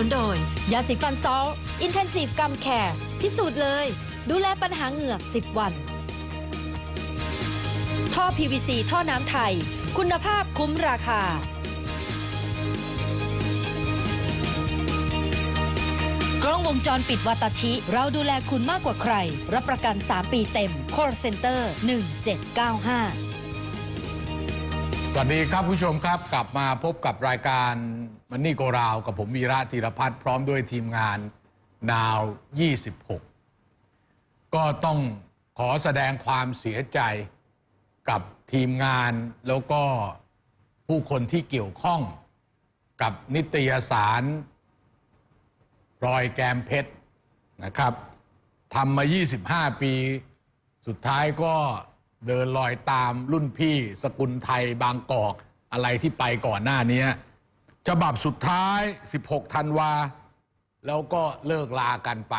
นุนโดย ยาสีฟันซอลอินเทนซีฟกัมแคร์พิสูจน์เลย ดูแลปัญหาเหงือก 10 วัน ท่อ PVC ท่อน้ำไทย คุณภาพคุ้มราคา กล้องวงจรปิดวาตชิ เราดูแลคุณมากกว่าใคร รับประกัน 3 ปีเต็ม Call Center 1795 สวัสดีครับผู้ชมครับกลับมาพบกับรายการมันนี่โกราวกับผมวีระธีรพัฒน์พร้อมด้วยทีมงานนาว 26 ก็ต้องขอแสดงความเสียใจกับทีมงานแล้วก็ผู้คนที่เกี่ยวข้องกับนิตยสารรอยแกมเพชรนะครับทำมา 25 ปี สุดท้ายก็ เดินลอยตามรุ่นพี่สกุลไทยบางกอกอะไรที่ไปก่อนหน้านี้ฉบับสุดท้าย 16 ธันวา แล้วก็เลิกลากันไป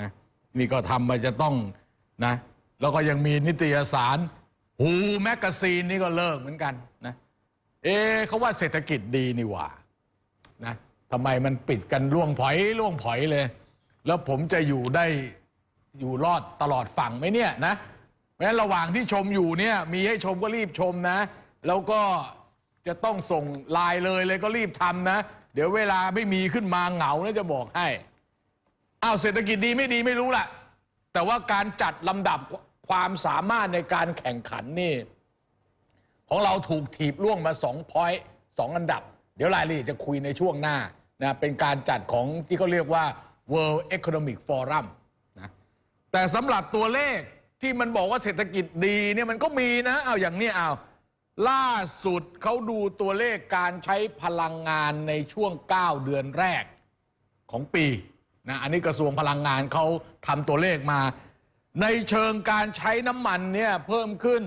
นะนี่ก็ทำมาจะต้องนะ แล้วก็ยังมีนิตยสารฮูแมกกาซีนนี่ก็เลิกเหมือนกันนะเอ๊เขาว่าเศรษฐกิจดีนี่หว่านะทำไมมันปิดกันล่วงผอยล่วงผอยเลย แล้วผมจะอยู่ได้อยู่รอดตลอดฝั่งไหมเนี่ยนะ ราะฉะนั้นระหว่างที่ชมอยู่เนี่ยมีให้ชมก็รีบชมนะ แล้วก็จะต้องส่งไลน์เลยเลยก็รีบทำนะ เดี๋ยวเวลาไม่มีขึ้นมาเหงานะจะบอกให้อ้าวเศรษฐกิจดีไม่ดีไม่รู้ล่ะ แต่ว่าการจัดลำดับความสามารถในการแข่งขันนี่ของเราถูกถีบล่วงมาสองพอยต์สองอันดับ เดี๋ยวรายละเอียดจะคุยในช่วงหน้านะเป็นการจัดของที่เขาเรียกว่า World Economic Forum นะแต่สำหรับตัวเลข ที่มันบอกว่าเศรษฐกิจดีเนี่ยมันก็มีนะเอาอย่างนี้เอาล่าสุดเขาดูตัวเลขการใช้พลังงานในช่วง 9 เดือนแรกของปีนะอันนี้กระทรวงพลังงานเขาทำตัวเลขมา ในเชิงการใช้น้ำมันเนี่ยเพิ่มขึ้น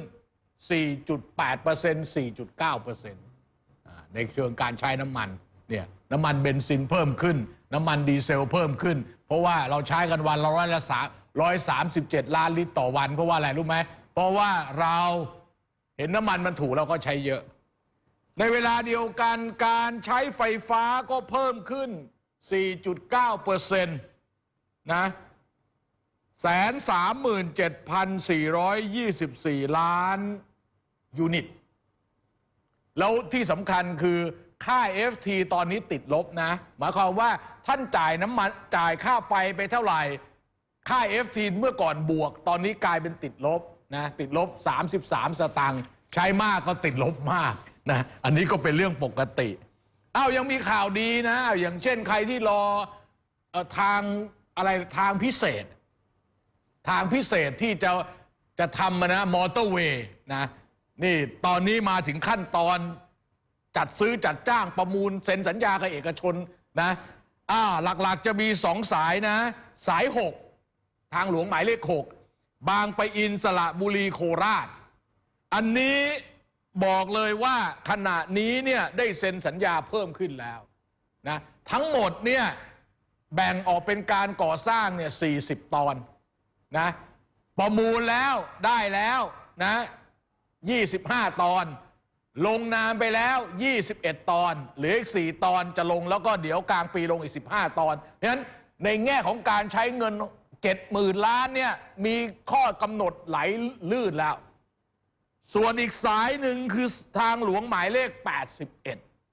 4.8% 4.9%ในเชิงการใช้น้ำมันเนี่ยน้ำมันเบนซินเพิ่มขึ้น น้ำมันดีเซลเพิ่มขึ้น เพราะว่าเราใช้กันวันละร้อยละสามร้อยสามสิบเจ็ดล้านลิตรต่อวัน เพราะว่าอะไรรู้ไหมเพราะว่าเราเห็นน้ำมันมันถูกเราก็ใช้เยอะ ในเวลาเดียวกันการใช้ไฟฟ้าก็เพิ่มขึ้น 4.9เปอร์เซ็นต์นะแสนสามหมื่นเจ็ดพันสี่ร้อยยี่สิบสี่ล้านยูนิต แล้วที่สำคัญคือ ค่า FT ตอนนี้ติดลบนะ หมายความว่าท่านจ่ายน้ำมันจ่ายค่าไฟไปเท่าไหร่ ค่า FT เมื่อก่อนบวก ตอนนี้กลายเป็นติดลบนะ ติดลบ 33 สตางค์ใช้มากก็ติดลบมากนะ อันนี้ก็เป็นเรื่องปกติ อ้าวยังมีข่าวดีนะ อย่างเช่นใครที่รออทางอะไรทางพิเศษ ทางพิเศษที่จะจะทำนะมอเตอร์เวย์นะ นี่ตอนนี้มาถึงขั้นตอน จัดซื้อจัดจ้างประมูลเซ็นสัญญากับเอกชนนะอ่าหลักๆจะมีสองสายนะ สายหกทางหลวงหมายเลขหกบางไปอินสระบุรีโคราช อันนี้บอกเลยว่าขณะนี้เนี่ยได้เซ็นสัญญาเพิ่มขึ้นแล้วนะทั้งหมดเนี่ยแบ่งออกเป็นการก่อสร้างเนี่ย40 ตอนนะประมูลแล้วได้แล้วนะ25 ตอน ลงนามไปแล้ว 21 ตอนเหลืออีก 4 ตอนจะลงแล้วก็เดี๋ยวกลางปีลงอีก 15 ตอนเพราะฉะนั้นในแง่ของการใช้เงิน 70,000 ล้านเนี่ยมีข้อกำหนดไหลลื่นแล้ว ส่วนอีกสายหนึ่งคือทางหลวงหมายเลข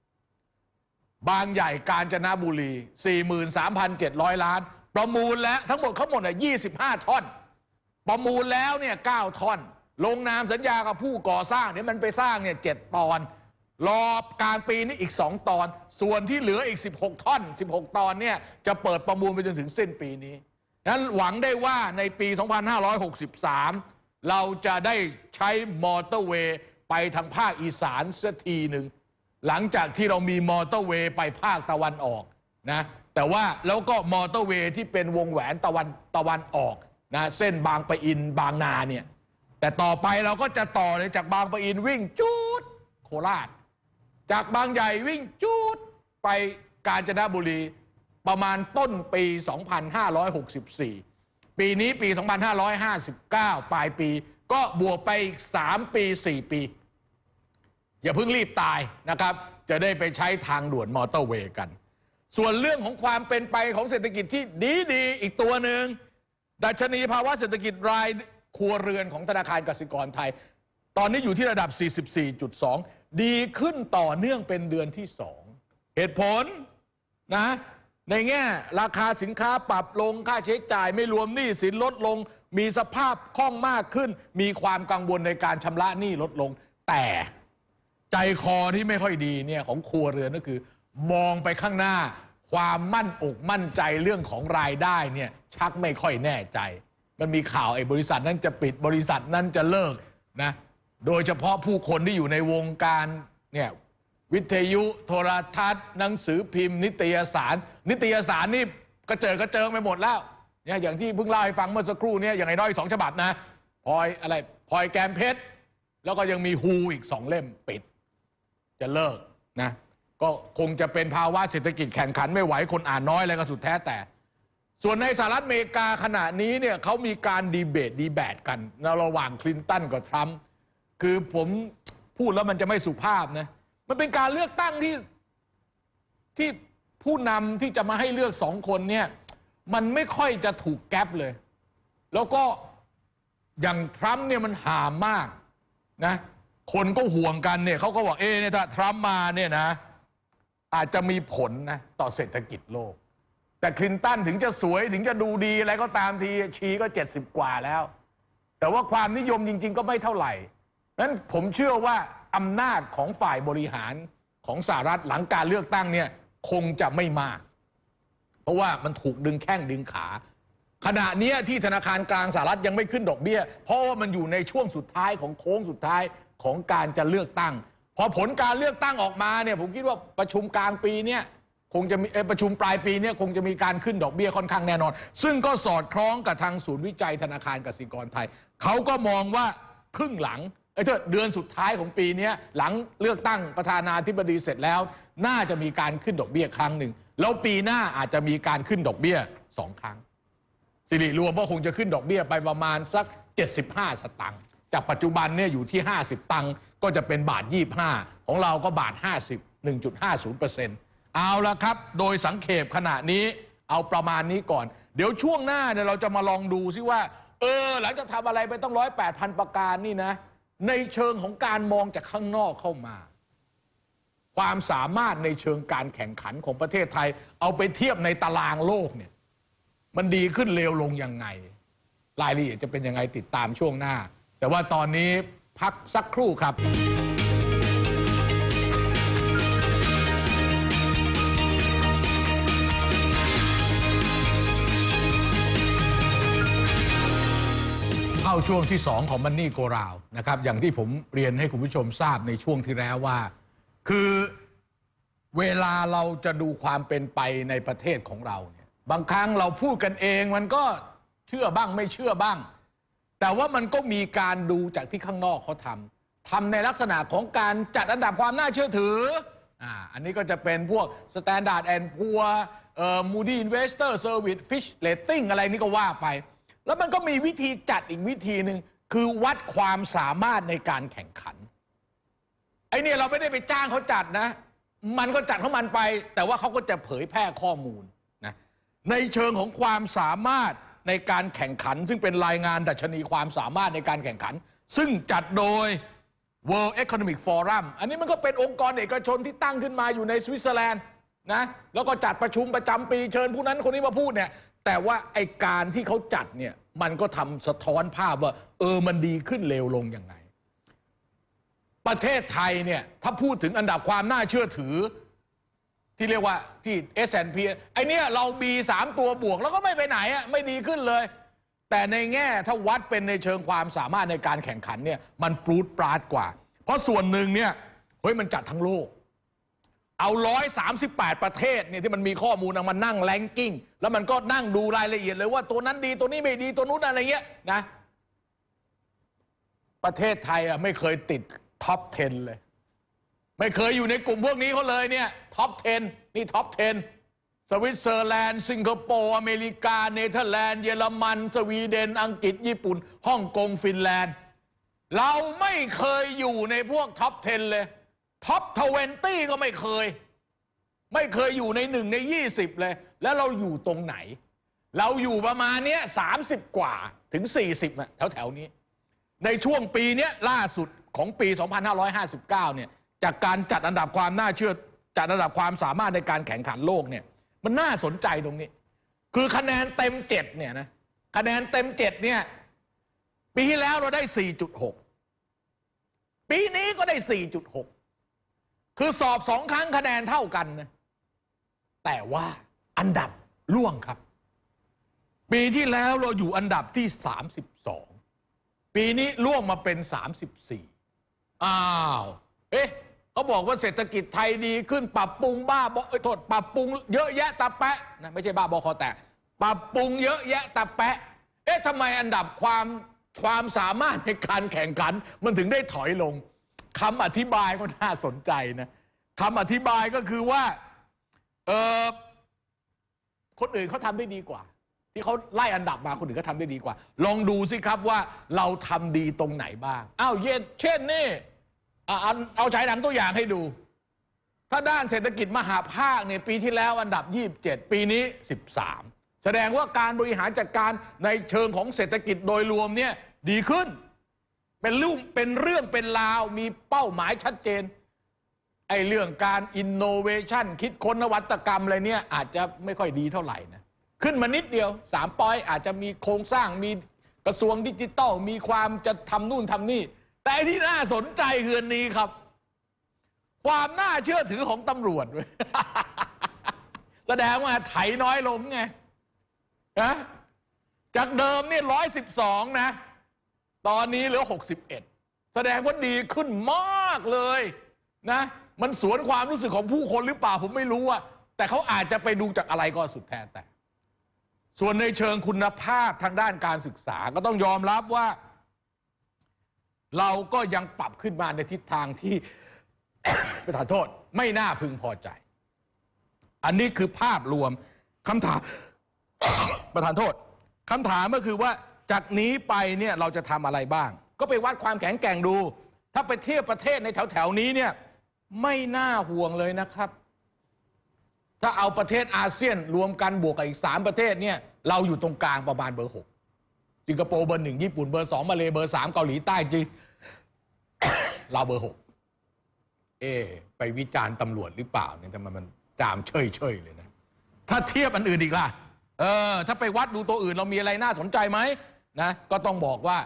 81 บางใหญ่กาญจนบุรี 43,700 ล้าน ประมูลแล้วทั้งหมดเขาหมดอะ25 ท่อน ประมูลแล้วเนี่ย 9 ท่อน ลงนามสัญญากับผู้ก่อสร้างเนี่ยมันไปสร้างเนี่ย7ตอน รอบกลางปีนี้อีก2ตอน ส่วนที่เหลืออีก 16 ท่อน 16 ตอนเนี่ยจะเปิดประมูลไปจนถึงสิ้นปีนี้นั้นหวังได้ว่าในปี 2563 เราจะได้ใช้มอเตอร์เวย์ไปทางภาคอีสานสักทีหนึ่ง หลังจากที่เรามีมอเตอร์เวย์ไปภาคตะวันออกนะแต่ว่าแล้วก็มอเตอร์เวย์ที่เป็นวงแหวนตะวันตะวันออกนะเส้นบางปะอินบางนาเนี่ย แต่ต่อไปเราก็จะต่อเลยจากบางปะอินวิ่งจูดโคราช จากบางใหญ่วิ่งจูดไปกาญจนบุรีประมาณต้นปี 2564 ปีนี้ปี 2559 ปลายปีก็บวกไปอีก 3 ปี 4 ปี อย่าเพิ่งรีบตายนะครับ จะได้ไปใช้ทางด่วนมอเตอร์เวย์กัน ส่วนเรื่องของความเป็นไปของเศรษฐกิจที่ดีดีๆอีกตัวหนึ่งดัชนีภาวะเศรษฐกิจราย ครัวเรือนของธนาคารกสิกรไทย ตอนนี้อยู่ที่ระดับ 44.2 ดีขึ้นต่อเนื่องเป็นเดือนที่ 2 เหตุผลนะในแง่ราคาสินค้าปรับลงค่าใช้จ่ายไม่รวมหนี้สินลดลง มีสภาพคล่องมากขึ้น มีความกังวลในการชำระหนี้ลดลง แต่ใจคอที่ไม่ค่อยดีเนี่ยของครัวเรือนก็คือ มองไปข้างหน้า ความมั่นอกมั่นใจเรื่องของรายได้เนี่ยชักไม่ค่อยแน่ใจ มันมีข่าวไอ้บริษัทนั้นจะปิดบริษัทนั้นจะเลิกนะโดยเฉพาะผู้คนที่อยู่ในวงการเนี่ยวิทยุโทรทัศน์ หนังสือพิมพ์ นิตยสาร นิตยสารนี่กระเจิงกระเจิงไปหมดแล้วเนี่ยอย่างที่เพิ่งเล่าให้ฟังเมื่อสักครู่เนี่ยอย่างไอ้น้อยสองฉบับนะพลอยอะไรพลอยแกมเพชรแล้วก็ยังมีฮูอีกสองเล่มปิด จะเลิกนะก็คงจะเป็นภาวะเศรษฐกิจแข่งขันไม่ไหวคนอ่านน้อยอะไรก็สุดแท้แต่ ส่วนในสหรัฐอเมริกาขณะนี้เนี่ยเขามีการดีเบตดีแบตกันระหว่างคลินตันกับทรัมป์คือผมพูดแล้วมันจะไม่สุภาพนะ มันเป็นการเลือกตั้งที่ที่ผู้นำที่จะมาให้เลือกสองคนเนี่ยมันไม่ค่อยจะถูกแก๊ปเลย แล้วก็อย่างทรัมป์เนี่ยมันหามมากนะคนก็ห่วงกันเนี่ยเขาก็บอกเอ๊ะเนี่ยถ้าทรัมป์มาเนี่ยนะ อาจจะมีผลนะต่อเศรษฐกิจโลก แต่คลินตันถึงจะสวยถึงจะดูดีอะไรก็ตามทีชีก็เจ็ดสิบกว่าแล้ว แต่ว่าความนิยมจริง ๆ ก็ไม่เท่าไหร่นั้นผมเชื่อว่าอำนาจของฝ่ายบริหารของสหรัฐหลังการเลือกตั้งเนี่ยคงจะไม่มาก เพราะว่ามันถูกดึงแข้งดึงขา ขณะนี้ที่ธนาคารกลางสหรัฐยังไม่ขึ้นดอกเบี้ย เพราะว่ามันอยู่ในช่วงสุดท้ายของโค้งสุดท้ายของการจะเลือกตั้ง พอผลการเลือกตั้งออกมาเนี่ยผมคิดว่าประชุมกลางปีเนี่ย คงจะมีประชุมปลายปีนี่ยคงจะมีการขึ้นดอกเบี้ยค่อนข้างแน่นอน ซึ่งก็สอดคล้องกับทางศูนย์วิจัยธนาคารกสิกรไทย เขาก็มองว่าครึ่งหลังไอ้เถอะเดือนสุดท้ายของปีนี้หลังเลือกตั้งประธานาธิบดีเสร็จแล้ว น่าจะมีการขึ้นดอกเบี้ยครั้งหนึ่งแล้วปีหน้าอาจจะมีการขึ้นดอกเบี้ยสองครั้ง สิริรวมก็คงจะขึ้นดอกเบี้ยไปประมาณสัก 75 สตังค์จากปัจจุบันเนี่ยอยู่ที่ 50 ตังค์ก็จะเป็นบาท 25 ของเราก็บาท 50 1.50%เอ เอาละครับ โดยสังเขปขณะนี้เอาประมาณนี้ก่อน เดี๋ยวช่วงหน้าเนี่ยเราจะมาลองดูซิว่า เออ หลังจากทำอะไรไปต้องร้อยแปดพันประการนี่นะ ในเชิงของการมองจากข้างนอกเข้ามา ความสามารถในเชิงการแข่งขันของประเทศไทย เอาไปเทียบในตารางโลกเนี่ย มันดีขึ้นเลวลงยังไง รายละเอียดจะเป็นยังไงติดตามช่วงหน้า แต่ว่าตอนนี้พักสักครู่ครับ ช่วงที่ 2 ของมันนี่โกราวนะครับ อย่างที่ผมเรียนให้คุณผู้ชมทราบในช่วงที่แล้วว่า คือเวลาเราจะดูความเป็นไปในประเทศของเราเนี่ยบางครั้งเราพูดกันเองมันก็เชื่อบ้างไม่เชื่อบ้าง แต่ว่ามันก็มีการดูจากที่ข้างนอกเขาทำทำในลักษณะของการจัดอันดับความน่าเชื่อถืออ่าอันนี้ก็จะเป็นพวก Standard and Poor เอ่อ Moody Investor Service Fish Rating อะไรนี่ก็ว่าไป แล้วมันก็มีวิธีจัดอีกวิธีหนึ่งคือวัดความสามารถในการแข่งขัน ไอเนี่ยเราไม่ได้ไปจ้างเขาจัดนะ มันก็จัดของมันไป แต่ว่าเขาก็จะเผยแพร่ข้อมูลนะในเชิงของความสามารถในการแข่งขัน ซึ่งเป็นรายงานดัชนีความสามารถในการแข่งขัน ซึ่งจัดโดย World Economic Forum อันนี้มันก็เป็นองค์กรเอกชนที่ตั้งขึ้นมาอยู่ในสวิตเซอร์แลนด์นะแล้วก็จัดประชุมประจำปีเชิญผู้นั้นคนนี้มาพูดเนี่ย แต่ว่าไอการที่เขาจัดเนี่ยมันก็ทำสะท้อนภาพว่า เออมันดีขึ้นเลวลงยังไง ประเทศไทยเนี่ยถ้าพูดถึงอันดับความน่าเชื่อถือ ที่เรียกว่าที่ S&P ไอเนี้ยเรามีสามตัวบวกแล้วก็ไม่ไปไหนอะไม่ดีขึ้นเลย แต่ในแง่ถ้าวัดเป็นในเชิงความสามารถในการแข่งขันเนี่ยมันปรูดปราดกว่า เพราะส่วนหนึ่งเนี่ยเฮ้ยมันจัดทั้งโลก เอาร้อยสามสิบแปดประเทศเนี่ยที่มันมีข้อมูลมานั่งแลนกิ้ง แล้วมันก็นั่งดูรายละเอียดเลยว่าตัวนั้นดีตัวนี้ไม่ดีตัวนู้นอะไรเงี้ยนะ ประเทศไทยอะไม่เคยติดท็อป 10 เลย ไม่เคยอยู่ในกลุ่มพวกนี้เขาเลยเนี่ยท็อป 10 นี่ท็อป 10 สวิตเซอร์แลนด์ สิงคโปร์ อเมริกา เนเธอร์แลนด์ เยอรมัน สวีเดน อังกฤษ ญี่ปุ่น ฮ่องกง ฟินแลนด์ เราไม่เคยอยู่ในพวกท็อป 10 เลย ท็อป20ก็ไม่เคย ไม่เคยอยู่ในหนึ่งในยี่สิบเลย แล้วเราอยู่ตรงไหน เราอยู่ประมาณเนี้ยสามสิบกว่าถึงสี่สิบแถวแถวนี้ ในช่วงปีเนี้ยล่าสุดของปี 2559 เนี่ย จากการจัดอันดับความน่าเชื่อ จัดอันดับความสามารถในการแข่งขันโลกเนี่ย มันน่าสนใจตรงนี้ คือคะแนนเต็มเจ็ดเนี่ยนะ คะแนนเต็มเจ็ดเนี่ย ปีที่แล้วเราได้ 4.6 ปีนี้ก็ได้ 4.6 คือสอบสองครั้งคะแนนเท่ากันนะแต่ว่าอันดับล่วงครับ ปีที่แล้วเราอยู่อันดับที่ 32 ปีนี้ล่วงมาเป็น 34 อ้าว เอ๊ะเขาบอกว่าเศรษฐกิจไทยดีขึ้นปรับปรุงบ้าบอเอ้โทษปรับปรุงเยอะแยะตะแปะนะไม่ใช่บ้าบอคอแตกปรับปรุงเยอะแยะตะแปะ เอ๊ะทำไมอันดับความความสามารถในการแข่งขัน มันถึงได้ถอยลง คำอธิบายก็น่าสนใจนะคำอธิบายก็คือว่า เออคนอื่นเขาทำได้ดีกว่า ที่เขาไล่อันดับมาคนอื่นก็ทำได้ดีกว่า ลองดูสิครับว่าเราทำดีตรงไหนบ้างอ้าวเย็นเช่นนี่เอาเอาฉายหนังตัวอย่างให้ดู ถ้าด้านเศรษฐกิจมหาภาคเนี่ยปีที่แล้วอันดับ 27 ปีนี้ 13 แสดงว่าการบริหารจัดการในเชิงของเศรษฐกิจโดยรวมเนี่ยดีขึ้น เป็นรูปเป็นเรื่องเป็นราวมีเป้าหมายชัดเจนไอ้เรื่องการอินโนเวชันคิดค้นนวัตกรรมอะไรเนี่ยอาจจะไม่ค่อยดีเท่าไหร่นะขึ้นมานิดเดียวสามปอยอาจจะมีโครงสร้างมีกระทรวงดิจิตอลมีความจะทำนู่นทำนี่ แต่ที่น่าสนใจคือนนี้ครับ ความน่าเชื่อถือของตำรวจเว้ยแสดงว่าไถน้อยลงไงนะจากเดิมเนี่ยร้อยสิบสองนะ ตอนนี้เหลือหกสิบเอ็ดแสดงว่าดีขึ้นมากเลยนะ มันสวนความรู้สึกของผู้คนหรือเปล่าผมไม่รู้อะแต่เขาอาจจะไปดูจากอะไรก็สุดแท้แต่ ส่วนในเชิงคุณภาพทางด้านการศึกษาก็ต้องยอมรับว่า เราก็ยังปรับขึ้นมาในทิศทางที่ประธานโทษ ไม่น่าพึงพอใจ อันนี้คือภาพรวมคำถามประธานโทษคำถามก็คือว่า จากนี้ไปเนี่ยเราจะทำอะไรบ้าง ก็ไปวัดความแข็งแกร่งดู ถ้าไปเทียบประเทศในแถวแถวๆนี้เนี่ยไม่น่าห่วงเลยนะครับ ถ้าเอาประเทศอาเซียนรวมกันบวกกับอีกสามประเทศเนี่ยเราอยู่ตรงกลางประมาณเบอร์หกสิงคโปร์เบอร์หนึ่งญี่ปุ่นเบอร์สองมาเลเบอร์สามเกาหลีใต้จีนเราเบอร์หกเอ ไปวิจารณ์ตำรวจหรือเปล่าเนี่ยทำไมมันจามเฉยเฉยเลยนะ ถ้าเทียบอันอื่นอีกล่ะ เออ ถ้าไปวัดดูตัวอื่นเรามีอะไรน่าสนใจไหม นะก็ต้องบอกว่า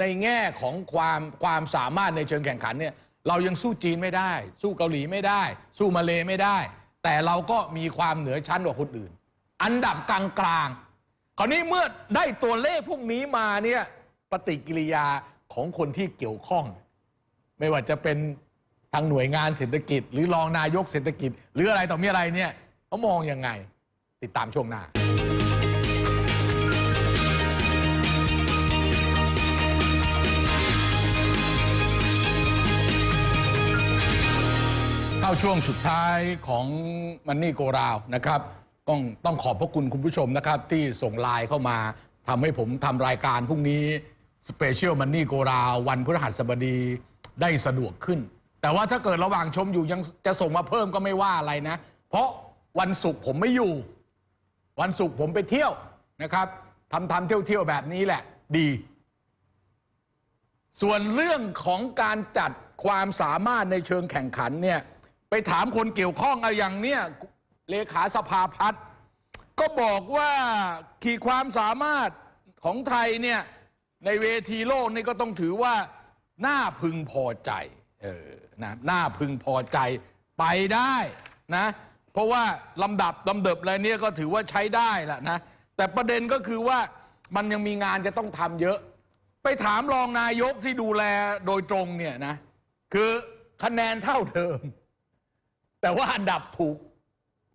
ในแง่ของความความสามารถในเชิงแข่งขันเนี่ยเรายังสู้จีนไม่ได้ สู้เกาหลีไม่ได้ สู้มาเลไม่ได้ แต่เราก็มีความเหนือชั้นกว่าคนอื่น อันดับกลางกลางคราวนี้เมื่อได้ตัวเลขพวกนี้มาเนี่ยปฏิกิริยาของคนที่เกี่ยวข้อง ไม่ว่าจะเป็นทางหน่วยงานเศรษฐกิจ หรือรองนายกเศรษฐกิจ หรืออะไรต่อมีอะไรเนี่ยเขามองยังไง ติดตามช่วงหน้า เข้าช่วงสุดท้ายของมันนี่โกราวนะครับต้องต้องขอบพระคุณคุณผู้ชมนะครับ ที่ส่งไลน์เข้ามาทำให้ผมทำรายการพรุ่งนี้สเปเชียลมันนี่โกราววันพฤหัสบดีได้สะดวกขึ้น แต่ว่าถ้าเกิดระหว่างชมอยู่ยังจะส่งมาเพิ่มก็ไม่ว่าอะไรนะ เพราะวันศุกร์ผมไม่อยู่ วันศุกร์ผมไปเที่ยวนะครับทำทำเที่ยวเที่ยวๆแบบนี้แหละ ดี ส่วนเรื่องของการจัดความสามารถในเชิงแข่งขันเนี่ย ไปถามคนเกี่ยวข้องอะอย่างเนี้ยเลขาสภาพัฒน์ก็บอกว่าขีดความสามารถของไทยเนี่ยในเวทีโลกนี่ก็ต้องถือว่าน่าพึงพอใจเออนะน่าพึงพอใจไปได้นะเพราะว่าลำดับลำเดับอะไรเนี่ยก็ถือว่าใช้ได้แหละนะแต่ประเด็นก็คือว่ามันยังมีงานจะต้องทำเยอะ ไปถามรองนายกที่ดูแลโดยตรงเนี่ยนะคือคะแนนเท่าเดิม แต่ว่าอันดับถูก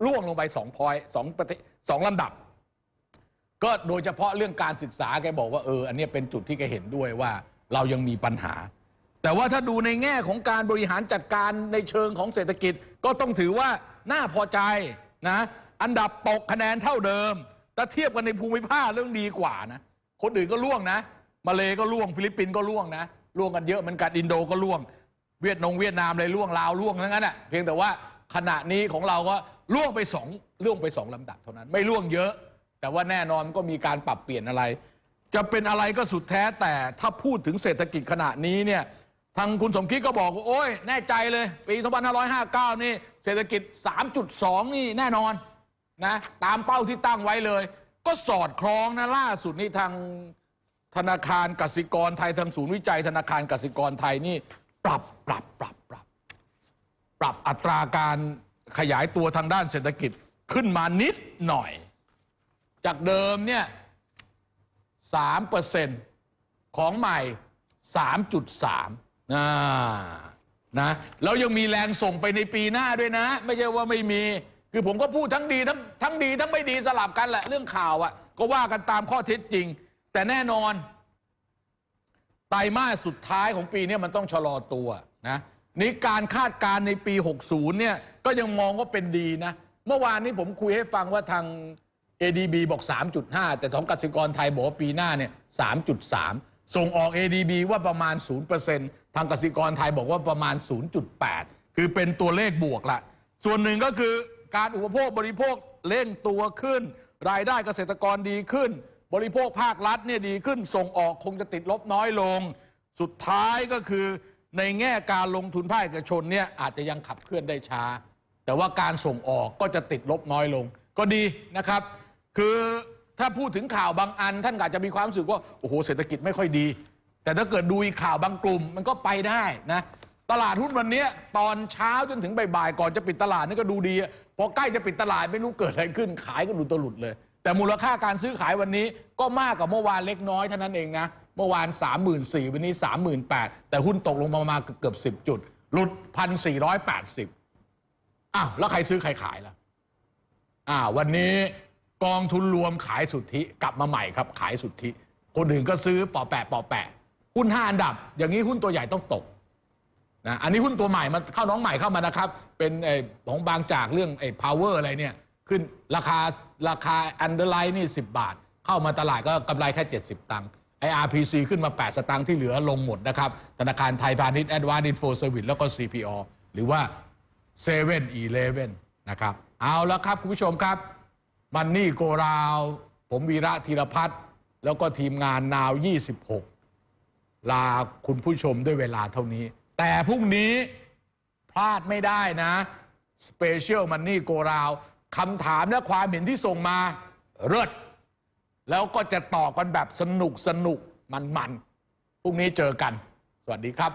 ล่วงลงไปสองพอยสองประเทศสองลำดับ ก็โดยเฉพาะเรื่องการศึกษาแกบอกว่าเอออันนี้เป็นจุดที่แกเห็นด้วยว่าเรายังมีปัญหา แต่ว่าถ้าดูในแง่ของการบริหารจัดการในเชิงของเศรษฐกิจก็ต้องถือว่าน่าพอใจนะอันดับตกคะแนนเท่าเดิมแต่เทียบกันในภูมิภาคเรื่องดีกว่านะคนอื่นก็ล่วงนะ มาเลก็ล่วงฟิลิปปินส์ก็ล่วงนะล่วงกันเยอะเหมือนกันอินโดก็ล่วง เวียดนงเวียดนามเลยล่วงลาวล่วงทั้งนั้นอะเพียงแต่ว่า ขณะนี้ของเราก็ล่วงไปสองล่วงไปสองลำดับเท่านั้น ไม่ล่วงเยอะ แต่ว่าแน่นอนก็มีการปรับเปลี่ยนอะไร จะเป็นอะไรก็สุดแท้แต่ถ้าพูดถึงเศรษฐกิจขณะนี้เนี่ยทางคุณสมคิดก็บอกว่าโอ้ยแน่ใจเลยปี2559 นี่เศรษฐกิจ 3.2 นี่แน่นอนนะตามเป้าที่ตั้งไว้เลย ก็สอดคล้องนะล่าสุดนี่ทางธนาคารกสิกรไทยทางศูนย์วิจัยธนาคารกสิกรไทยนี่ ปรับปรับปรับปรับ ปรับอัตราการขยายตัวทางด้านเศรษฐกิจขึ้นมานิดหน่อย จากเดิมเนี่ยสามเปอร์เซ็นของใหม่สามจุดสามนะนะแล้วยังมีแรงส่งไปในปีหน้าด้วยนะ ไม่ใช่ว่าไม่มีคือผมก็พูดทั้งดีทั้งทั้งดีทั้งไม่ดีสลับกันแหละเรื่องข่าวอะ่ะ ก็ว่ากันตามข้อเท็จจริง แต่แน่นอน ไตรมาสสุดท้ายของปีเนี้มันต้องชะลอตัวนะ นี่การคาดการณ์ในปี 60 เนี่ย ก็ยังมองว่าเป็นดีนะ เมื่อวานนี้ผมคุยให้ฟังว่าทาง ADB บอก 3.5 แต่ของกสิกรไทยบอกว่าปีหน้าเนี่ย 3.3 ส่งออก ADB ว่าประมาณ 0%ทางกสิกรไทยบอกว่าประมาณ 0.8 คือเป็นตัวเลขบวกละ ส่วนหนึ่งก็คือการอุปโภคบริโภคเร่งตัวขึ้น รายได้เกษตรกรดีขึ้น บริโภคภาครัฐเนี่ยดีขึ้น ส่งออกคงจะติดลบน้อยลง สุดท้ายก็คือ ในแง่การลงทุนภาคเอกชนเนี่ยอาจจะยังขับเคลื่อนได้ช้า แต่ว่าการส่งออกก็จะติดลบน้อยลง ก็ดีนะครับ คือถ้าพูดถึงข่าวบางอัน ท่านอาจจะมีความรู้สึกว่าโอ้โหเศรษฐกิจไม่ค่อยดี แต่ถ้าเกิดดูข่าวบางกลุ่มมันก็ไปได้นะตลาดหุ้นวันนี้ตอนเช้าจนถึงบ่ายๆก่อนจะปิดตลาดนี่ก็ดูดีพอใกล้จะปิดตลาดไม่รู้เกิดอะไรขึ้นขายก็หลุดตลุดเลย แต่มูลค่าการซื้อขายวันนี้ก็มากกว่าเมื่อวานเล็กน้อยเท่านั้นเองนะ เมื่อวาน 3 4 0 0 0วันนี้ 38,000 แต่หุ้นตกลงมาประมาณเกือบ 10 จุด หลุด 1,480อ้าวแล้วใครซื้อใครขายล่ะอ่าวันนี้กองทุนรวมขายสุทธิกลับมาใหม่ครับ ขายสุทธิ คนอื่นก็ซื้อปอแปะปอแปะหุ้นห้าอันดับ อย่างนี้หุ้นตัวใหญ่ต้องตกนะอันนี้หุ้นตัวใหม่มาเข้าน้องใหม่เข้ามานะครับ เป็นไอ้ของบางจากเรื่องไอ้ power อะไรเนี่ย ขึ้นราคาราคา underline นี่10บาท เข้ามาตลาดก็กำไรแค่70ตังค์ ไอ้ RPC ขึ้นมา 8 สตางค์ที่เหลือลงหมดนะครับ ธนาคารไทยพาณิชย์ Advanced Info Service แล้วก็ CPO หรือว่า7 e เ e ่ e อนะครับ เอาแล้วครับ คุณผู้ชมครับ มันนี่โกราว ผมวีระธีรพัฒน์แล้วก็ทีมงานนาว 26 ลาคุณผู้ชมด้วยเวลาเท่านี้ แต่พรุ่งนี้พลาดไม่ได้นะ Special Money Go Round คำถามและความเห็นที่ส่งมาเลิศ แล้วก็จะต่อกันแบบสนุกสนุกมันมันพรุ่งนี้เจอกัน สวัสดีครับ